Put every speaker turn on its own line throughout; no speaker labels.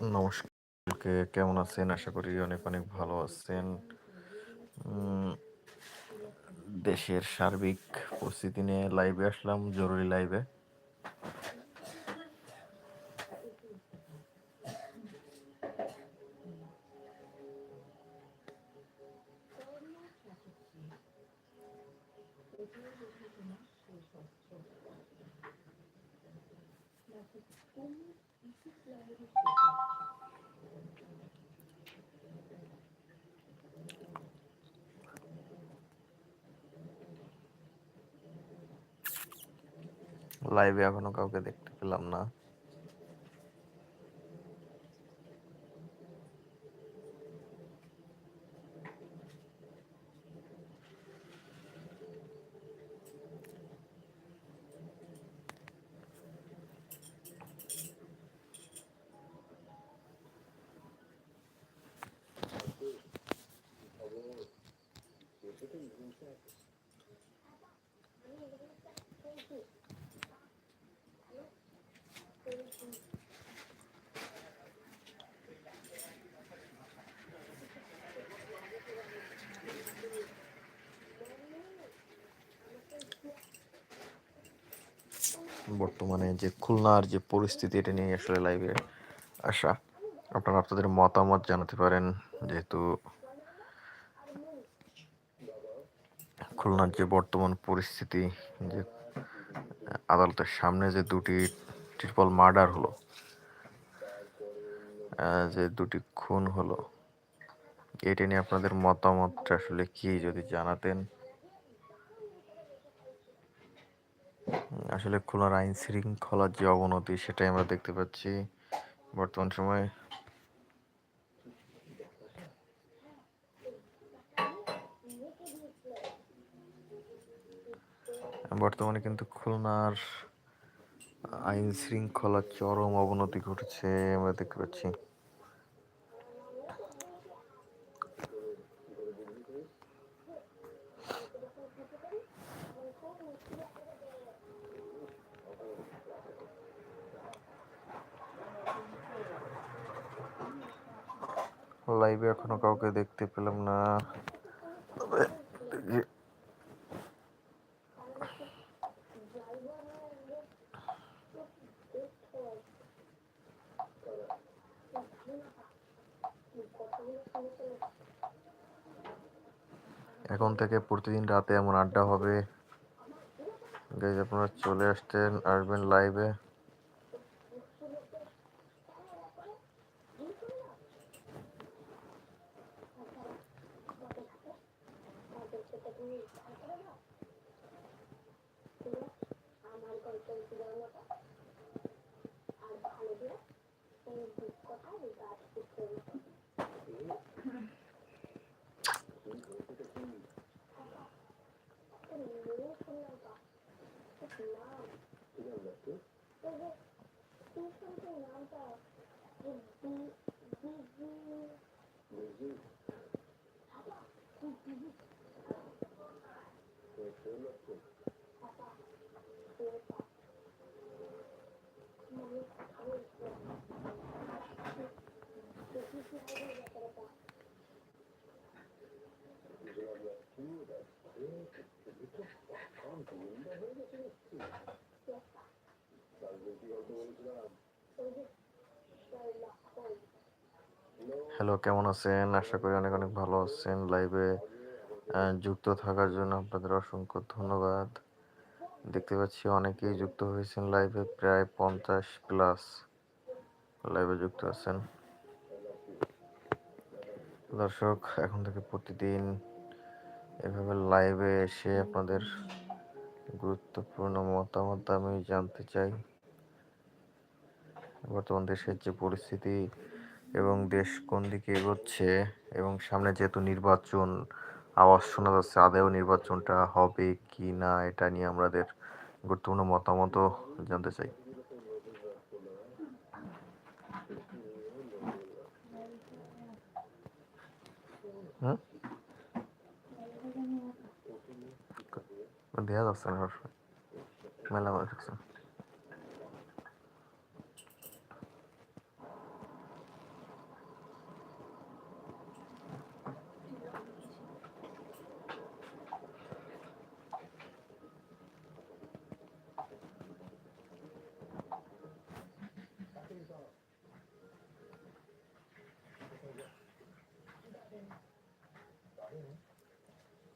নমস্কারকে কেমন আছেন? আশা করি অনেক অনেক ভালো আছেন। দেশের সার্বিক পরিস্থিতি নিয়ে লাইভে আসলাম, জরুরি লাইভে লাইভে এখনও কাউকে দেখতে পেলাম না। বর্তমানে যে খুলনার যে পরিস্থিতি, এটা নিয়ে আসলে লাইভে আসা। আপনারা আপনাদের মতামত জানাতে পারেন, যেহেতু খুলনার যে বর্তমান পরিস্থিতি, যে আদালতের সামনে যে দুটি ট্রিপল মার্ডার হলো যে দুটি খুন হলো, এটা নিয়ে আপনাদের মতামতটা আসলে কি যদি জানাতেন? আসলে খুলনার আইন শৃঙ্খলার যে অবনতি সেটাই আমরা দেখতে পাচ্ছি বর্তমান সময়ে। বর্তমানে কিন্তু খুলনার আইন শৃঙ্খলার চরম অবনতি ঘটেছে, আমরা দেখতে পাচ্ছি। লাইভে এখনও কাউকে দেখতে পেলাম না। তবে এখন থেকে প্রতিদিন রাতে এমন আড্ডা হবে। আপনারা চলে আসতেন আসবেন লাইভে
इधर बैठो
तो वो टू समथिंग नाम था ये बी बी बी
बीजी
पापा तू बीजी
तो चलो लोग
पापा तो मैंने खाने को किसी से आगे जा रहा था
जब क्यों रहा है तो ये तो कौन बोल
হ্যালো কেমন আছেন? আশা করি অনেক অনেক ভালো আছেন লাইভে যুক্ত থাকার জন্য আপনাদের অসংখ্য ধন্যবাদ। দেখতে পাচ্ছি অনেকেই যুক্ত হয়েছেন লাইভে প্রায় পঞ্চাশ প্লাস লাইভে যুক্ত আছেন। দর্শক, এখন থেকে প্রতিদিন এভাবে লাইভে এসে আপনাদের গুরুত্বপূর্ণ মতামত আমি জানতে চাই। বর্তমান দেশের যে পরিস্থিতি এবং দেশ কোন দিকে এগোচ্ছে এবং সামনে যেহেতু নির্বাচন, আওয়াজ শোনা যাচ্ছে আদেও নির্বাচনটা হবে কি না, এটা নিয়ে আমাদের গুরুত্বপূর্ণ মতামতও জানতে চাই। দেওয়া যাচ্ছে না, মেলা করে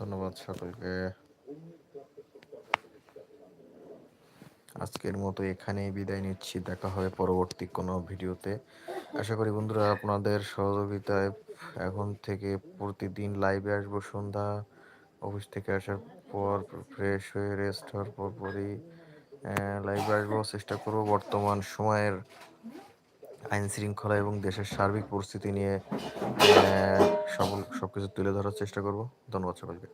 ধন্যবাদ সকলকে। আজকের মতো এখানেই বিদায় নিচ্ছি, দেখা হবে পরবর্তী কোনো ভিডিওতে। আশা করি বন্ধুরা আপনাদের সহযোগিতায় এখন থেকে প্রতিদিন লাইভে আসব সন্ধ্যা। অফিস থেকে আসার পর ফ্রেশ হয়ে রেস্ট হওয়ার পর পরই লাইভে আসব। চেষ্টা করব বর্তমান সময়ের আইন শৃঙ্খলা এবং দেশের সার্বিক পরিস্থিতি নিয়ে সব কিছু তুলে ধরার চেষ্টা করব। ধন্যবাদ সকলকে